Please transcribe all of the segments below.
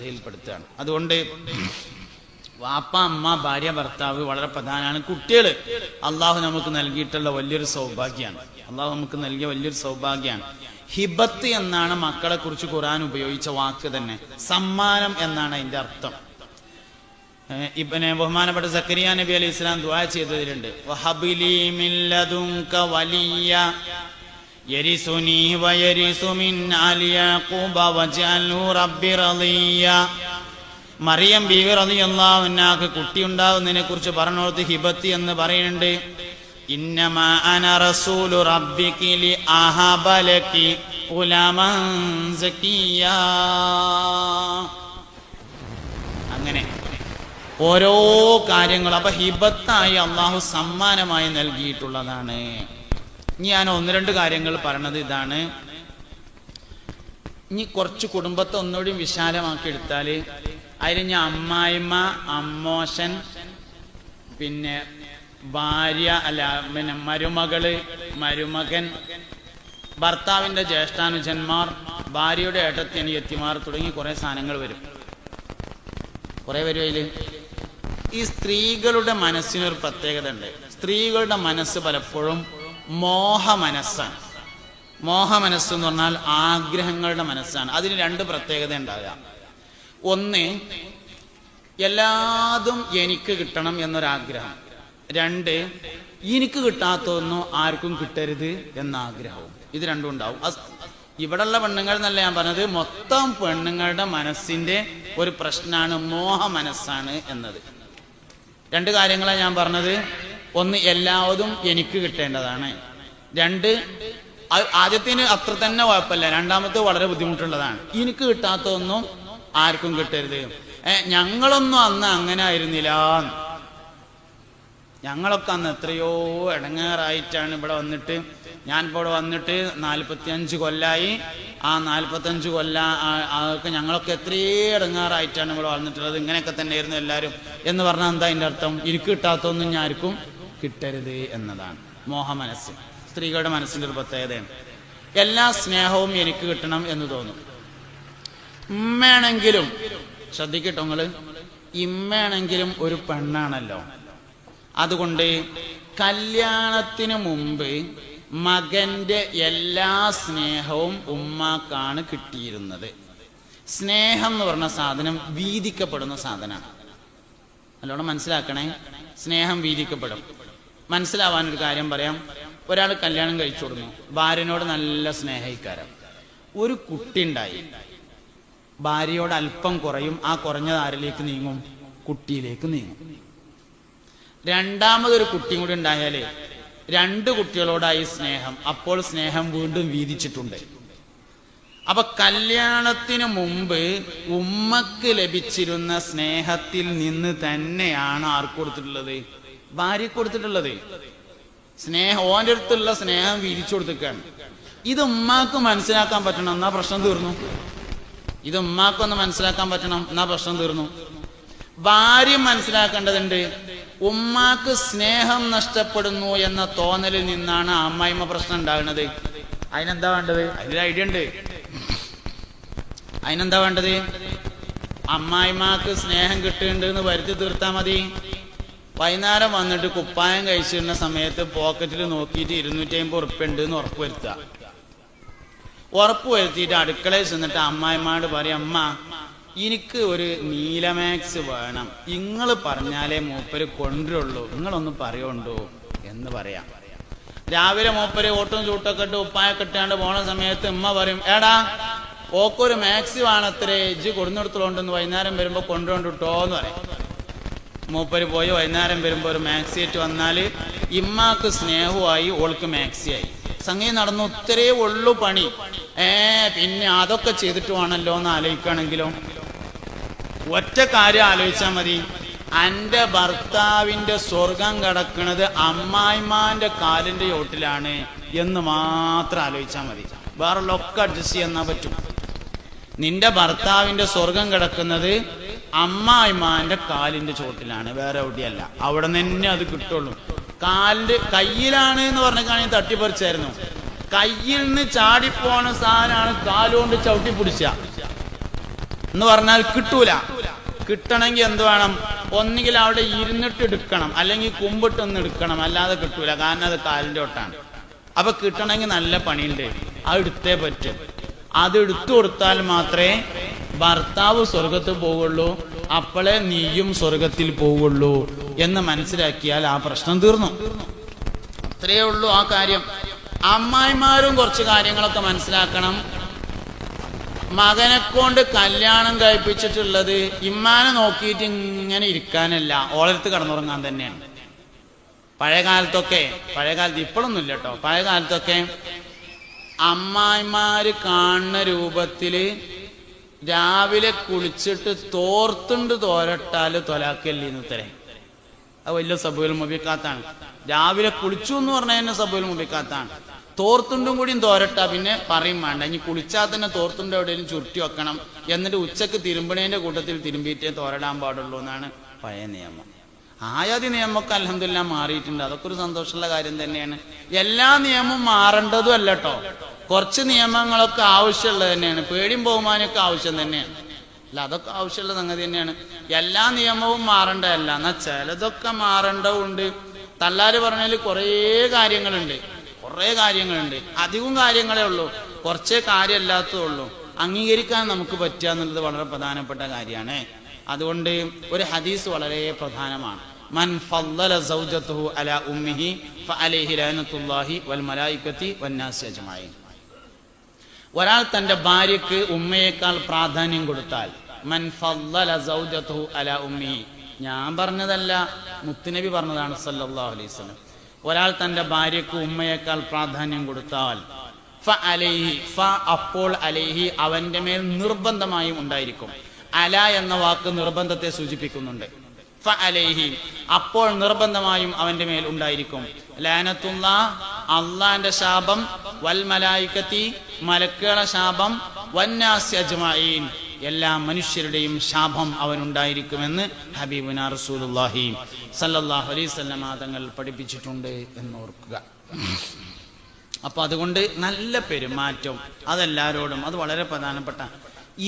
ശ്രദ്ധയിൽപ്പെടുത്തുകയാണ്. അതുകൊണ്ട് വാപ്പ അമ്മ ഭാര്യ ഭർത്താവ് വളരെ പ്രധാനമാണ്. കുട്ടികൾ അള്ളാഹു നമുക്ക് നൽകിയിട്ടുള്ള വലിയൊരു സൗഭാഗ്യമാണ്. അള്ളാഹു നമുക്ക് നൽകിയ വലിയൊരു സൗഭാഗ്യമാണ്. ഹിബത്ത് എന്നാണ് മക്കളെ കുറിച്ച് ഖുറാൻ ഉപയോഗിച്ച വാക്ക് തന്നെ. സമ്മാനം എന്നാണ് അതിന്റെ അർത്ഥം. ഇപ്പനെ ബഹുമാനപ്പെട്ട സക്കരിയ നബി അലൈഹി ഇസ്ലാം ദുആ ചെയ്തതിലുണ്ട്. വഹബിലി ويرث من آل يعقوب واجعله ربي رضيا. മറിയം ബീവി റളിയല്ലാഹുവിനാക്ക് കുട്ടി ഉണ്ടാകുന്നതിനെ കുറിച്ച് പറഞ്ഞോർത്ത് ഹിബത്തി എന്ന് പറയുന്നുണ്ട്. ഇന്നമാ അന റസൂലു റബ്ബികി ലി അഹബലകി സക്കിയാ അങ്ങനെ ഓരോ കാര്യങ്ങൾ അപ്പൊ ഹിബത്തായി അള്ളാഹു സമ്മാനമായി നൽകിയിട്ടുള്ളതാണ്. ഞാൻ ഒന്ന് രണ്ട് കാര്യങ്ങൾ പറഞ്ഞത് ഇതാണ്. ഇനി കുറച്ച് കുടുംബത്തെ ഒന്നുകൂടി വിശാലമാക്കി എടുത്താൽ അതിൽ ഞാൻ അമ്മായിമ്മ അമ്മോശൻ പിന്നെ ഭാര്യ അല്ല പിന്നെ മരുമകൾ മരുമകൻ ഭർത്താവിന്റെ ജ്യേഷ്ഠാനുജന്മാർ ഭാര്യയുടെ ഏട്ടത്തി എത്തിമാർ തുടങ്ങി കുറെ സാധനങ്ങൾ വരും. കുറെ വരും അതിൽ. ഈ സ്ത്രീകളുടെ മനസ്സിനൊരു പ്രത്യേകത ഉണ്ട് സ്ത്രീകളുടെ മനസ്സ് പലപ്പോഴും മോഹ മനസ്സാണ് മോഹ മനസ്സ് എന്ന് പറഞ്ഞാൽ ആഗ്രഹങ്ങളുടെ മനസ്സാണ്. അതിന് രണ്ട് പ്രത്യേകത ഉണ്ടാവുക. ഒന്ന് എല്ലാതും എനിക്ക് കിട്ടണം എന്നൊരാഗ്രഹം. രണ്ട് എനിക്ക് കിട്ടാത്തതൊന്നും ആർക്കും കിട്ടരുത് എന്ന ആഗ്രഹവും ഇത് രണ്ടും ഉണ്ടാവും. ഇവിടെയുള്ള പെണ്ണുങ്ങൾ എന്നല്ല ഞാൻ പറഞ്ഞത് മൊത്തം പെണ്ണുങ്ങളുടെ മനസ്സിന്റെ ഒരു പ്രശ്നമാണ് മോഹ മനസ്സാണ് എന്നത്. രണ്ട് കാര്യങ്ങളാണ് ഞാൻ പറഞ്ഞത്. ഒന്ന് എല്ലാവതും എനിക്ക് കിട്ടേണ്ടതാണ്. രണ്ട് ആദ്യത്തിന് അത്ര തന്നെ കുഴപ്പമില്ല. രണ്ടാമത്തെ വളരെ ബുദ്ധിമുട്ടുള്ളതാണ്. എനിക്ക് കിട്ടാത്തതൊന്നും ആർക്കും കിട്ടരുത്. ഞങ്ങളൊന്നും അന്ന് അങ്ങനെ ആയിരുന്നില്ല. ഞങ്ങളൊക്കെ അന്ന് എത്രയോ ഇടങ്ങേറായിട്ടാണ് ഇവിടെ വന്നിട്ട്. ഞാൻ ഇപ്പോൾ വന്നിട്ട് നാൽപ്പത്തിയഞ്ച് കൊല്ലായി. ആ നാൽപ്പത്തഞ്ച് കൊല്ല അതൊക്കെ ഞങ്ങളൊക്കെ എത്രയേ ഇടങ്ങാറായിട്ടാണ് ഇവിടെ വന്നിട്ടുള്ളത്. ഇങ്ങനെയൊക്കെ തന്നെയായിരുന്നു എല്ലാവരും. എന്ന് പറഞ്ഞാൽ എന്താ അതിന്റെ അർത്ഥം? എനിക്ക് കിട്ടാത്തൊന്നും ഞാൻ ആർക്കും കിട്ടരുത് എന്നതാണ്. മോഹ മനസ്സ്. സ്ത്രീകളുടെ മനസ്സിന്റെ ഒരു പ്രത്യേകതയാണ് എല്ലാ സ്നേഹവും എനിക്ക് കിട്ടണം എന്ന് തോന്നും. ഉമ്മയാണെങ്കിലും ശ്രദ്ധിക്കട്ടോ നിങ്ങൾ? ഇമ്മയാണെങ്കിലും ഒരു പെണ്ണാണല്ലോ. അതുകൊണ്ട് കല്യാണത്തിന് മുമ്പ് മകന്റെ എല്ലാ സ്നേഹവും ഉമ്മാക്കാണ് കിട്ടിയിരുന്നത്. സ്നേഹം എന്ന് പറഞ്ഞ സാധനം വീതിക്കപ്പെടുന്ന സാധനമാണ്. നല്ലോണം മനസ്സിലാക്കണേ? സ്നേഹം വീതിക്കപ്പെടും. മനസ്സിലാവാൻ ഒരു കാര്യം പറയാം. ഒരാൾ കല്യാണം കഴിച്ചു കൊടുക്കുന്നു ഭാര്യനോട് നല്ല സ്നേഹിക്കാരം. ഒരു കുട്ടി ഉണ്ടായി. ഭാര്യയോട് അല്പം കുറയും. ആ കുറഞ്ഞത് ആരിലേക്ക് നീങ്ങും? കുട്ടിയിലേക്ക് നീങ്ങും. രണ്ടാമതൊരു കുട്ടിയും കൂടി ഉണ്ടായാലേ രണ്ട് കുട്ടികളോടായി സ്നേഹം. അപ്പോൾ സ്നേഹം വീണ്ടും വീതിച്ചിട്ടുണ്ട്. അപ്പൊ കല്യാണത്തിന് മുമ്പ് ഉമ്മക്ക് ലഭിച്ചിരുന്ന സ്നേഹത്തിൽ നിന്ന് തന്നെയാണ് ആർക്ക് കൊടുത്തിട്ടുള്ളത്? ഭാര്യ കൊടുത്തിട്ടുള്ളത് സ്നേഹം ഓന്റെ അടുത്തുള്ള സ്നേഹം വീതിച്ചു കൊടുത്തിക്കാണ് ഇത് ഉമ്മാക്ക് മനസ്സിലാക്കാൻ പറ്റണം എന്നാ പ്രശ്നം തീർന്നു. ഇത് ഉമ്മാക്കൊന്ന് മനസ്സിലാക്കാൻ പറ്റണം എന്നാ പ്രശ്നം തീർന്നു. ഭാര്യ മനസ്സിലാക്കേണ്ടതുണ്ട് ഉമ്മാക്ക് സ്നേഹം നഷ്ടപ്പെടുന്നു എന്ന തോന്നലിൽ നിന്നാണ് അമ്മായിമ്മ പ്രശ്നം ഉണ്ടാകുന്നത്. അതിനെന്താ വേണ്ടത്? അതിനൊരു ഐഡിയ ഉണ്ട്. അതിനെന്താ വേണ്ടത്? അമ്മായിമാക്ക് സ്നേഹം കിട്ടുന്നുണ്ട് എന്ന് വരുത്തി തീർത്താൽ മതി. വൈകുന്നേരം വന്നിട്ട് കുപ്പായം കഴിച്ചിരുന്ന സമയത്ത് പോക്കറ്റിൽ നോക്കിയിട്ട് ഇരുന്നൂറ്റി അമ്പത് ഉറുപ്പ്യ എന്ന് ഉറപ്പ് വരുത്തുക ഉറപ്പ് അടുക്കളയിൽ ചെന്നിട്ട് അമ്മായിമാട് പറയും അമ്മ എനിക്ക് ഒരു നീലമാക്സ് വേണം. നിങ്ങൾ പറഞ്ഞാലേ മൂപ്പര് കൊണ്ടുള്ളൂ നിങ്ങളൊന്ന് പറയുണ്ടോ? എന്ന് പറയാം. രാവിലെ മൂപ്പര് ഓട്ടും ചൂട്ടൊക്കെ ഇട്ട് ഉപ്പായൊക്കെ ഇട്ടാണ്ട് പോണ സമയത്ത് ഉമ്മ പറയും ഏടാ ഓക്കൊരു മാക്സി വേണത്രേ. ഇജ്ജ് കൊടുന്നെടുത്തോണ്ടെന്ന് വൈകുന്നേരം വരുമ്പോ കൊണ്ടുകൊണ്ടിട്ടോ എന്ന് പറയും. മൂപ്പര് പോയി വൈകുന്നേരം വരുമ്പോൾ ഒരു മാക്സി ആയിട്ട് വന്നാൽ ഇമ്മാക്ക് സ്നേഹമായി ഓൾക്ക് മാക്സിയായി. സംഗീതം നടന്നു ഒത്തിരേ ഉള്ളു പണി. ഏ പിന്നെ അതൊക്കെ ചെയ്തിട്ട് വേണമല്ലോ എന്ന് ആലോചിക്കുകയാണെങ്കിലോ? ഒറ്റ കാര്യം ആലോചിച്ചാൽ മതി. എന്റെ ഭർത്താവിന്റെ സ്വർഗം കിടക്കുന്നത് അമ്മായിമാന്റെ കാലിന്റെ ചോട്ടിലാണ് എന്ന് മാത്രം ആലോചിച്ചാൽ മതി. വേറെ ഒക്കെ അഡ്ജസ്റ്റ് ചെയ്യാൻ പറ്റും. നിന്റെ ഭർത്താവിന്റെ സ്വർഗം കിടക്കുന്നത് അമ്മായിമാന്റെ കാലിന്റെ ചോട്ടിലാണ് വേറെ എവിടെയല്ല. അവിടെ തന്നെ അത് കിട്ടുള്ളൂ. കാലിന്റെ കയ്യിലാണ് എന്ന് പറഞ്ഞാൽ തട്ടിപ്പറിച്ചായിരുന്നു കയ്യിൽ നിന്ന് ചാടിപ്പോണ സാധനമാണ് കാലുകൊണ്ട് ചവിട്ടി പിടിച്ച. എന്ന് പറഞ്ഞാൽ കിട്ടൂല. കിട്ടണമെങ്കിൽ എന്ത് വേണം? ഒന്നുകിൽ അവിടെ ഇരുന്നിട്ട് എടുക്കണം. അല്ലെങ്കിൽ കുമ്പിട്ട് ഒന്ന് എടുക്കണം. അല്ലാതെ കിട്ടൂല. കാരണം അത് കാലിന്റെ ഒട്ടാണ്. അപ്പൊ കിട്ടണമെങ്കിൽ നല്ല പണിയുണ്ട്. അത് എടുത്തേ പറ്റും. അത് എടുത്തു കൊടുത്താൽ മാത്രമേ ഭർത്താവ് സ്വർഗത്തിൽ പോവുള്ളൂ അപ്പോളെ നീയും സ്വർഗത്തിൽ പോവുള്ളൂ എന്ന് മനസ്സിലാക്കിയാൽ ആ പ്രശ്നം തീർന്നു. അത്രയേ ഉള്ളൂ ആ കാര്യം. അമ്മായിമാരും കുറച്ച് കാര്യങ്ങളൊക്കെ മനസ്സിലാക്കണം. മകനെ കൊണ്ട് കല്യാണം കഴിപ്പിച്ചിട്ടുള്ളത് ഇമ്മാനെ നോക്കിയിട്ട് ഇങ്ങനെ ഇരിക്കാനല്ല. ഓളടുത്ത് കടന്നുറങ്ങാൻ തന്നെയാണ്. പഴയ കാലത്തൊക്കെ പഴയ കാലത്ത് ഇപ്പോഴൊന്നും ഇല്ല കേട്ടോ പഴയ കാലത്തൊക്കെ അമ്മായിമാര് കാണുന്ന രൂപത്തിൽ രാവിലെ കുളിച്ചിട്ട് തോർത്തുണ്ട് തോരട്ടാൽ തൊലാക്കല്ലിന്ന് ഉത്തരേ. അത് വലിയ സബുൽ മുബിക്കാത്താണ് രാവിലെ കുളിച്ചു എന്ന് പറഞ്ഞാൽ തന്നെ സബുൽ മുബിക്കാത്താണ് തോർത്തുണ്ടും കൂടിയും തോരട്ടാ പിന്നെ പറയും വേണ്ട. ഇനി കുളിച്ചാൽ തന്നെ തോർത്തുണ്ട് എവിടെയും ചുരുട്ടി വെക്കണം. എന്നിട്ട് ഉച്ചയ്ക്ക് തിരുമ്പണേന്റെ കൂട്ടത്തിൽ തിരുമ്പിയിട്ടേ തോരടാൻ പാടുള്ളൂ എന്നാണ് പഴയ നിയമം. ആയാതി നിയമമൊക്കെ അലഹമില്ല മാറിയിട്ടുണ്ട്. അതൊക്കെ ഒരു സന്തോഷമുള്ള കാര്യം തന്നെയാണ്. എല്ലാ നിയമവും മാറേണ്ടതും അല്ല കേട്ടോ കുറച്ച് നിയമങ്ങളൊക്കെ ആവശ്യമുള്ളത് തന്നെയാണ്. പേടിയും ബഹുമാനൊക്കെ ആവശ്യം തന്നെയാണ്. അല്ല അതൊക്കെ ആവശ്യമുള്ള സംഗതി തന്നെയാണ്. എല്ലാ നിയമവും മാറേണ്ടതല്ല. എന്നാൽ ചിലതൊക്കെ മാറേണ്ടതുണ്ട്. തള്ളാര് പറഞ്ഞാൽ കുറേ കാര്യങ്ങളുണ്ട്. കുറേ കാര്യങ്ങളുണ്ട്. അധികം കാര്യങ്ങളേ ഉള്ളൂ. കുറച്ചേ കാര്യമല്ലാത്തതുള്ളൂ അംഗീകരിക്കാൻ നമുക്ക് പറ്റുക എന്നുള്ളത് വളരെ പ്രധാനപ്പെട്ട കാര്യമാണ്. അതുകൊണ്ട് ഒരു ഹദീസ് വളരെ പ്രധാനമാണ്. മൻ ഫല്ലല ഒരാൾ തന്റെ ഭാര്യക്ക് ഉമ്മയേക്കാൾ പ്രാധാന്യം കൊടുത്താൽ മൻ ഫല്ലല ഉമ്മിഹി. ഞാൻ പറഞ്ഞതല്ല മുത്തുനബി പറഞ്ഞതാണ് സല്ലല്ലാഹു അലൈഹി വസല്ലം. ഒരാൾ തന്റെ ഭാര്യക്ക് ഉമ്മയേക്കാൾ പ്രാധാന്യം കൊടുത്താൽ ഫ അലൈഹി ഫ അപ്പോൾ അലൈഹി അവന്റെ മേൽ നിർബന്ധമായും ഉണ്ടായിരിക്കും. അല എന്ന വാക്ക് നിർബന്ധത്തെ സൂചിപ്പിക്കുന്നുണ്ട്. ഫ അലൈഹി അപ്പോൾ നിർബന്ധമായും അവന്റെ മേൽ ഉണ്ടായിരിക്കും. ലാനത്തുള്ള അള്ളാന്റെ ശാപം വൽ മലായിക്കത്തി മലക്കുകളെ ശാപം അജ്മഈൻ. എല്ലാ മനുഷ്യരുടെയും ശാപം അവനുണ്ടായിരിക്കുമെന്ന് ഹബീബുന റസൂലുള്ളാഹി സല്ലല്ലാഹു അലൈഹി വസല്ലം തങ്ങൾ പഠിപ്പിച്ചിട്ടുണ്ട് എന്ന് ഓർക്കുക അപ്പൊ അതുകൊണ്ട് നല്ല പെരുമാറ്റം അതെല്ലാരോടും അത് വളരെ പ്രധാനപ്പെട്ട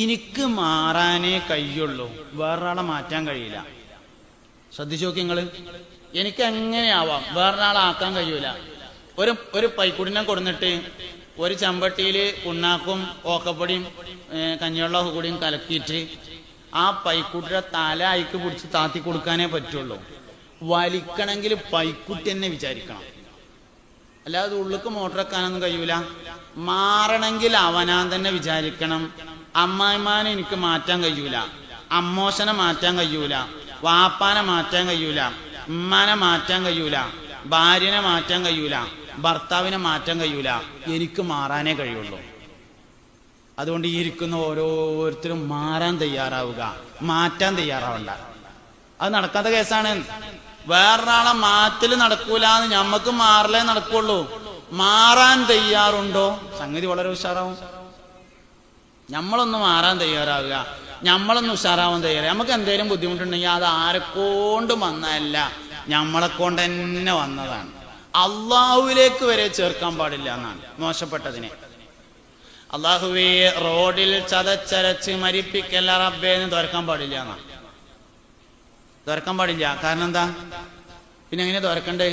എനിക്ക് മാറാനേ കഴിയുള്ളൂ. വേറൊരാളെ മാറ്റാൻ കഴിയില്ല. ശ്രദ്ധിച്ചു നോക്കി നിങ്ങൾ. എനിക്ക് എങ്ങനെയാവാം വേറൊരാളാക്കാൻ കഴിയൂല. ഒരു ഒരു പൈക്കുടിനെ കൊടുന്നിട്ട് ഒരു ചമ്പട്ടിയിൽ ഉണ്ണാക്കും ഓക്കപ്പൊടിയും കഞ്ഞിവെള്ളം കഞ്ഞിവെള്ളമൊക്കെ കൂടിയും കലക്കിയിട്ട് ആ പൈക്കുട്ടിയുടെ തല അയക്ക് പിടിച്ച് താത്തി കൊടുക്കാനേ പറ്റുള്ളൂ. വലിക്കണമെങ്കിൽ പൈക്കുട്ടി തന്നെ വിചാരിക്കണം. അല്ലാതെ ഉള്ളിക്ക് മോട്ടർ വെക്കാനൊന്നും കഴിയൂല. മാറണമെങ്കിൽ അവനാൻ തന്നെ വിചാരിക്കണം. അമ്മായിമാനെ എനിക്ക് മാറ്റാൻ കഴിയൂല. അമ്മോശനെ മാറ്റാൻ കഴിയൂല. വാപ്പാനെ മാറ്റാൻ കഴിയൂല ഉമ്മാനെ മാറ്റാൻ കഴിയൂല ഭാര്യനെ മാറ്റാൻ കഴിയൂല ഭർത്താവിനെ മാറ്റാൻ കഴിയൂല. എനിക്ക് മാറാനേ കഴിയുള്ളൂ. അതുകൊണ്ട് ഈ ഇരിക്കുന്ന ഓരോരുത്തരും മാറാൻ തയ്യാറാവുക. മാറ്റാൻ തയ്യാറാവണ്ട. അത് നടക്കാത്ത കേസാണ്. വേറൊരാളെ മാറ്റൽ നടക്കൂല എന്ന് ഞമ്മക്ക് മാറലേ നടക്കുള്ളൂ. മാറാൻ തയ്യാറുണ്ടോ? സംഗതി വളരെ ഉഷാറാവും. നമ്മളൊന്ന് മാറാൻ തയ്യാറാവുക. നമ്മളൊന്ന് ഉഷാറാവാൻ തയ്യാറ നമുക്ക് എന്തെങ്കിലും ബുദ്ധിമുട്ടുണ്ടെങ്കിൽ അത് ആരെക്കൊണ്ട് വന്നതല്ല നമ്മളെ കൊണ്ട് തന്നെ വന്നതാണ്. അള്ളാഹുവിലേക്ക് വരെ ചേർക്കാൻ പാടില്ല എന്നാണ് മോശപ്പെട്ടതിനെ. അള്ളാഹുവേ റോഡിൽ ചതച്ചരച്ച് മരിപ്പിക്കല്ല റബ്ബേന്ന് തുറക്കാൻ പാടില്ല എന്നാണ് തുറക്കാൻ പാടില്ല. കാരണം എന്താ? പിന്നെ എങ്ങനെ തുറക്കണ്ടേ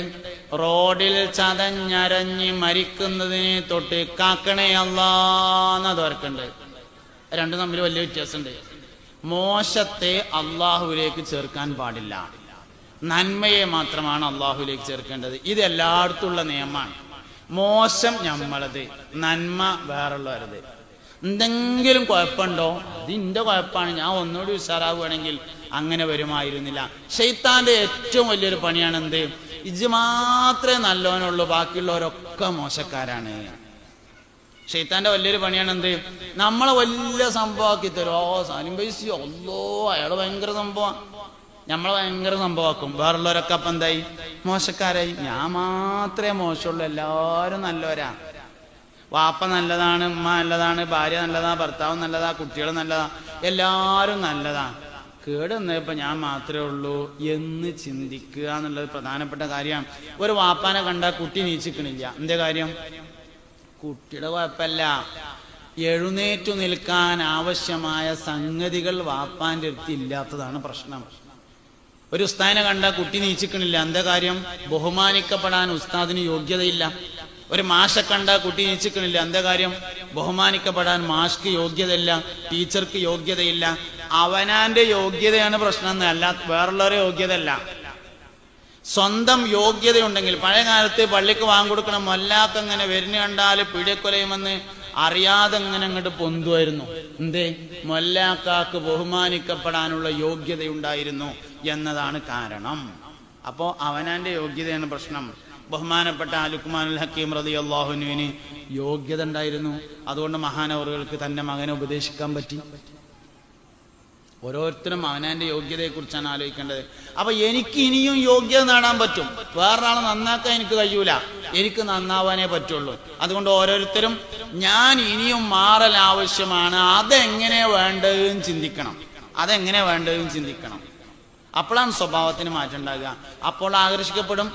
റോഡിൽ ചതഞ്ഞരഞ്ഞ് മരിക്കുന്നതിനെ തൊട്ട് കാക്കണേ അല്ലാന്ന തുറക്കണ്ടേ രണ്ടും തമ്മിൽ വലിയ വ്യത്യാസമുണ്ട്. മോശത്തെ അള്ളാഹുവിലേക്ക് ചേർക്കാൻ പാടില്ല. നന്മയെ മാത്രമാണ് അള്ളാഹുവിലേക്ക് ചേർക്കേണ്ടത്. ഇത് എല്ലായിടത്തുള്ള നിയമമാണ്. മോശം ഞമ്മളത് നന്മ വേറുള്ളവരത്. എന്തെങ്കിലും കുഴപ്പമുണ്ടോ? അത് കുഴപ്പമാണ്. ഞാൻ ഒന്നുകൂടി ഉഷാറാവുകയാണെങ്കിൽ അങ്ങനെ വരുമായിരുന്നില്ല. ഷെയ്ത്താന്റെ ഏറ്റവും വലിയൊരു പണിയാണ് എന്ത് ഇജ് മാത്രമേ നല്ലവനുള്ളൂ ബാക്കിയുള്ളവരൊക്കെ മോശക്കാരാണ്. ഷെയ്ത്താന്റെ വലിയൊരു പണിയാണ് എന്ത്? നമ്മളെ വലിയ സംഭവമാക്കി തരും. ഓ സാലിം പൈസ ഒല്ലോ അയാൾ ഭയങ്കര സംഭവം നമ്മളെ ഭയങ്കര സംഭവമാക്കും. വേറുള്ളവരൊക്കെ അപ്പം എന്തായി? മോശക്കാരായി. ഞാൻ മാത്രമേ മോശമുള്ളൂ. എല്ലാവരും നല്ലവരാ. വാപ്പ നല്ലതാണ് ഉമ്മ നല്ലതാണ് ഭാര്യ നല്ലതാ ഭർത്താവ് നല്ലതാ കുട്ടികൾ നല്ലതാ. എല്ലാവരും നല്ലതാ. കേട് ഇപ്പൊ ഞാൻ മാത്രമേ ഉള്ളൂ എന്ന് ചിന്തിക്കുക എന്നുള്ളത് പ്രധാനപ്പെട്ട കാര്യമാണ് ഒരു വാപ്പാനെ കണ്ട കുട്ടി നീച്ചിക്കണില്ല. എന്തേ കാര്യം? കുട്ടിയുടെ കുഴപ്പമില്ല. എഴുന്നേറ്റു നിൽക്കാൻ ആവശ്യമായ സംഗതികൾ വാപ്പാന്റെ അടുത്ത് ഇല്ലാത്തതാണ് പ്രശ്നം. ഒരു ഉസ്താദിനെ കണ്ട കുട്ടി നീച്ചിക്കണില്ല. എന്താ കാര്യം? ബഹുമാനിക്കപ്പെടാൻ ഉസ്താദിന് യോഗ്യതയില്ല. ഒരു മാഷെ കണ്ട കുട്ടി നീച്ചിക്കണില്ല. എന്താ കാര്യം? ബഹുമാനിക്കപ്പെടാൻ മാഷ്ക്ക് യോഗ്യതയില്ല. ടീച്ചർക്ക് യോഗ്യതയില്ല. അവനാന്റെ യോഗ്യതയാണ് പ്രശ്നം എന്നല്ല വേറുള്ളവരെ യോഗ്യതയല്ല. സ്വന്തം യോഗ്യതയുണ്ടെങ്കിൽ പഴയ കാലത്ത് പള്ളിക്ക് വാങ്ങിക്കൊടുക്കണം മൊല്ലാക്ക് അങ്ങനെ വരുന്ന കണ്ടാൽ പിടിക്കൊലയുമെന്ന് അറിയാതെ അങ്ങനെ അങ്ങോട്ട് പൊന്തുമായിരുന്നു. എന്തേ? മൊല്ലാക്കാക്ക് ബഹുമാനിക്കപ്പെടാനുള്ള യോഗ്യതയുണ്ടായിരുന്നു എന്നതാണ് കാരണം. അപ്പോ അവനാന്റെ യോഗ്യതയാണ് പ്രശ്നം. ബഹുമാനപ്പെട്ട ലുക്മാനുൽ ഹക്കീം റതി അള്ളാഹുനുവിന് യോഗ്യത ഉണ്ടായിരുന്നു. അതുകൊണ്ട് മഹാനവറുകൾക്ക് തന്റെ മകനെ ഉപദേശിക്കാൻ പറ്റി. ഓരോരുത്തരും അവനാന്റെ യോഗ്യതയെക്കുറിച്ചാണ് ആലോചിക്കേണ്ടത്. അപ്പൊ എനിക്ക് ഇനിയും യോഗ്യത നേടാൻ പറ്റും. വേറൊരാളെ നന്നാക്കാൻ എനിക്ക് കഴിയൂല. എനിക്ക് നന്നാവാനേ പറ്റുള്ളൂ. അതുകൊണ്ട് ഓരോരുത്തരും ഞാൻ ഇനിയും മാറൽ ആവശ്യമാണ്. അതെങ്ങനെ വേണ്ടതെന്ന് ചിന്തിക്കണം. അതെങ്ങനെ വേണ്ടതെന്ന് ചിന്തിക്കണം. അപ്പോഴാണ് സ്വഭാവത്തിന് മാറ്റം ഉണ്ടാകുക. അപ്പോൾ ആകർഷിക്കപ്പെടും.